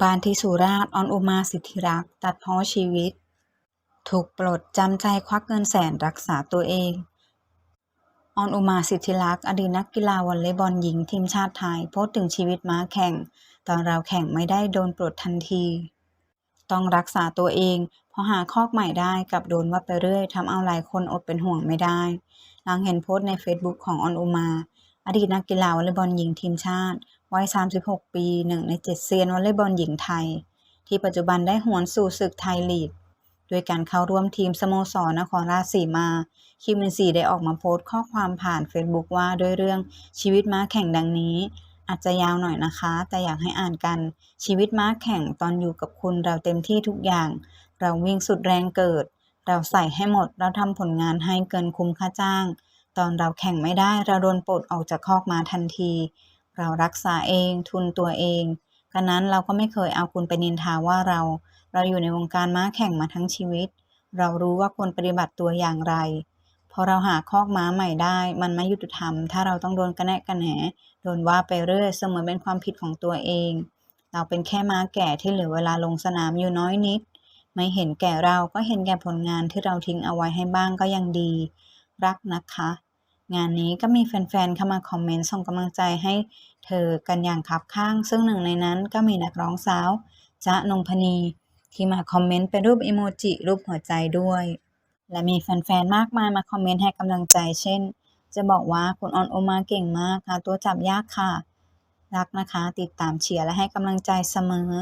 บานที่สุราษฎร์ออนอุมาสิทธิรักตัดพ้อชีวิต ถูกปลดจำใจควักเงินแสนรักษาตัวเอง ออนอุมาสิทธิรักอดีตนักกีฬาวอลเลย์บอลหญิงทีมชาติไทยโพสต์ถึงชีวิตม้าแข่ง ตอนเราแข่งไม่ได้โดนปลดทันที ต้องรักษาตัวเองเพราะหาคอกใหม่ได้กับโดนว่าไปเรื่อยทำเอาหลายคนอดเป็นห่วงไม่ได้ หลังเห็นโพสต์ใน Facebook ของออนอุมา อดีตนักกีฬาวอลเลย์บอลหญิงทีมชาติ วัย 36 ปีหนึ่งในเจ็ดเซียนวอลเลย์บอลหญิงไทย ที่ปัจจุบันได้หวนสู่ศึกไทยลีกด้วยการเข้าร่วมทีมสโมสรนครราชสีมา คิมมินซีได้ออกมาโพสต์ข้อความผ่าน Facebook ว่าด้วยเรื่องชีวิตม้าแข่งดังนี้ อาจจะยาวหน่อยนะคะ แต่อยากให้อ่านกัน ชีวิตม้าแข่งตอนอยู่กับคุณเราเต็มที่ทุกอย่าง เราวิ่งสุดแรงเกิด เราใส่ให้หมด เราทำผลงานให้เกินคุ้มค่าจ้าง ตอนเราแข่งไม่ได้เราโดนปลดออกจากคอกมาทันที เรารักษาเอง ทุนตัวเองกันนั้นเราก็ไม่เคยเอาคุณไปนินทาว่าเรา เราอยู่ในวงการม้าแข่งมาทั้งชีวิต เรารู้ว่าควรปฏิบัติตัวอย่างไร พอเราหาคอกม้าใหม่ได้ มันไม่ยุติธรรม ถ้าเราต้องโดนกระแนะกระแหนโดนว่าไปเรื่อยเสมือนเป็นความผิดของตัวเอง เราเป็นแค่ม้าแก่ที่เหลือเวลาลงสนามอยู่น้อยนิด ไม่เห็นแก่เราก็เห็นแก่ผลงานที่เราทิ้งเอาไว้ให้บ้างก็ยังดี รักนะคะ งานนี้ก็มีแฟนๆ เข้ามาคอมเมนต์ส่งกำลังใจให้เธอกันอย่างคับข้าง ซึ่งหนึ่งในนั้นก็มีนักร้องสาวจ๊ะนงพนี ที่มาคอมเมนต์เป็นรูปอิโมจิรูปหัวใจด้วย และมีแฟนๆ มากมายมาคอมเมนต์ให้กำลังใจ เช่น จะบอกว่าคุณออนโอมาเก่งมากหาตัวจับยากค่ะ รักนะคะ ติดตามเชียร์และให้กำลังใจเสมอ